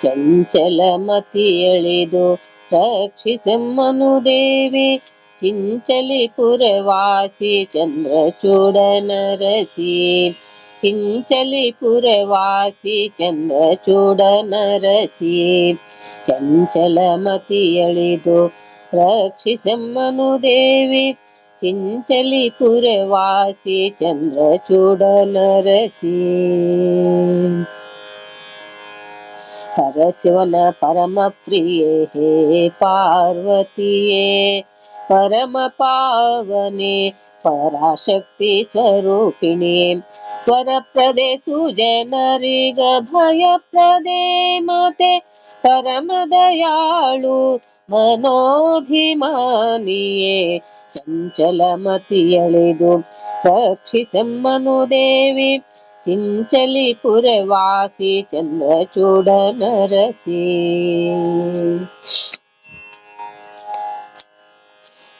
ಚಂಚಲಮತಿ ಎಳಿದು ರಕ್ಷಿಸಮ್ಮನು ದೇವಿ. ಚಿಂಚಲಿಪುರವಾಸಿ ಚಂದ್ರಚೂಡನರಸಿ. ಚಿಂಚಲಿಪುರವಾಸಿ ಚಂದ್ರಚೂಡನರಸಿ. ನರಸಿ ಚಂಚಲಮತಿ ಎಳೆದು ರಕ್ಷಿಸಮ್ಮನು ದೇವಿ. ಚಿಂಚಲಿಪುರವಾಸಿ ಚಂದ್ರಚೂಡ सरस्वल परमप्रिये पार्वतीये। परमपावने पराशक्तिस्वरूपिणे। परप्रदे सुजनरिगभयप्रदे माते। परमदयालु मनोभिमानिये मनोभिमानि चञ्चलमति एदु रक्षिसं मनु देवि ದೇವಿ ಚಿಂಚಲಿಪುರವಾಸಿ ಚಂದ್ರಚೂಡ ನರಸಿ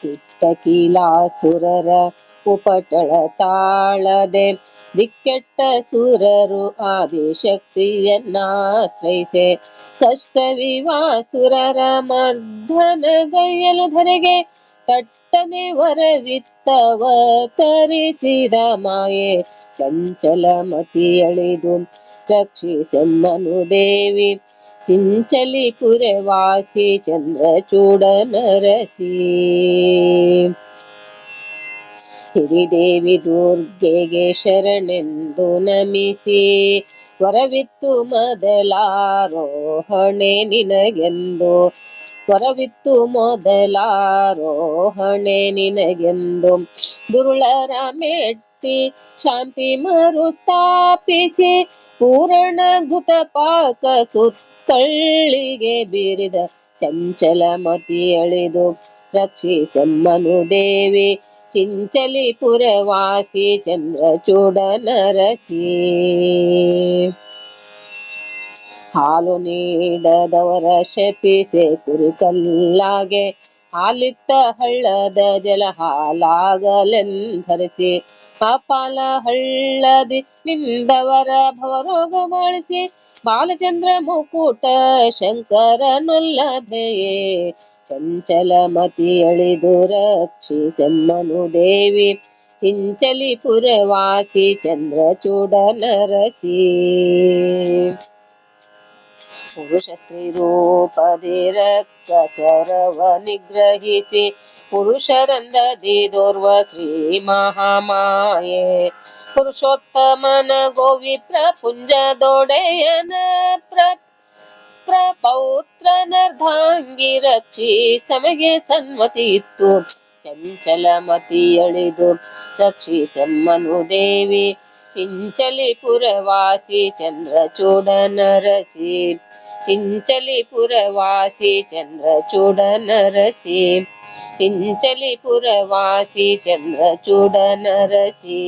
ಕಿಟ್ಟಕೀಲಾಸುರರ ಉಪಟಳ ತಾಳದೆ ದಿಕ್ಕೆಟ್ಟ ಸುರರು ಆದಿಶಕ್ತಿಯನ್ನಾಶ್ರಯಿಸೆ ಮರ್ಧನ ಗಯ್ಯಲು ಧರೆಗೆ ತಟ್ಟನೆ ವರವಿತ್ತವ ತರಿಸಿದ ಮಾಯೆ ಚಂಚಲಮತಿ ಎಳೆದು ರಕ್ಷಿಸೆಮ್ಮನು ದೇವಿ ಚಿಂಚಲಿಪುರವಾಸಿ ಚಂದ್ರಚೂಡ ನರಸಿ ಹಿರಿದೇವಿ ದುರ್ಗೆಗೆ ಶರಣೆಂದು ನಮಿಸಿ. ವರವಿತ್ತು ಮೊದಲಾರೋಹಣೆ ನಿನಗೆಂದು. ವರವಿತ್ತು ಮೊದಲಾರೋಹಣೆ ನಿನಗೆಂದು. ದುರುಳರ ಮೆಟ್ಟಿ ಶಾಂತಿ ಮರು ಸ್ಥಾಪಿಸಿ ಪೂರ್ಣ ಘೃತ ಪಾಕ ಸುತ್ತಳ್ಳಿಗೆ ಬೀರಿದ ಚಂಚಲಮತಿ ಅಳಿದು ರಕ್ಷಿಸಮ್ಮನು ದೇವಿ ಚಿಂಚಲಿಪುರವಾಸಿ ಚಂದ್ರಚೂಡ ನರಸಿ ಹಾಲು ನೀಡದವರ ಶಪಿಸೆ ಕುರಿಕಲ್ಲಾಗೆ ಹಾಲಿತ್ತ ಹಳ್ಳದ ಜಲ ಹಾಲಾಗಲೆಂಧರಿಸಿ, ಕಪಾಲ ಹಳ್ಳದಿ ನಿಂದವರ ಭವರೋಗ ಮಾಡಿಸಿ ಬಾಲಚಂದ್ರ ಮುಕುಟ ಶಂಕರನೊಲ್ಲಭೆಯೇ, ಚಂಚಲಮತಿ ಎಳೆದು ರಕ್ಷಿಸೆಮ್ಮನು ದೇವಿ ಚಿಂಚಲಿಪುರವಾಸಿ ಚಂದ್ರಚೂಡ ನರಸಿ ಪುರುಷ ಸ್ತ್ರೀ ರೂಪದಿ ರಕ್ಕಸರವ ನಿಗ್ರಹಿಸಿ ಪುರುಷರಂದದಿ ದೋರ್ವ ಶ್ರೀ ಮಹಾಮಾಯೆ. ಪುರುಷೋತ್ತಮನ ಗೋವಿ ಪ್ರಪುಂಜದೊಡೆಯನ ಪ್ರ ಪ್ರಪೌತ್ರನರ್ಧಾಂಗಿ ರಕ್ಷಿ ಸಮಗೆ ಸನ್ಮತಿ ಇತ್ತು. ಚಂಚಲಮತಿ ರಕ್ಷಿ ರಕ್ಷಿಸೆಮ್ಮನು ದೇವಿ. ಚಿಂಚಲಿಪುರವಾಸಿ ಚಂದ್ರಚೂಡ ನರಸಿ ಚಿಂಚಲಿಪುರವಾಸಿ ಚಂದ್ರಚೂಡ ನರಸಿ ಚಿಂಚಲಿಪುರವಾಸಿ ಚಂದ್ರಚೂಡ ನರಸಿ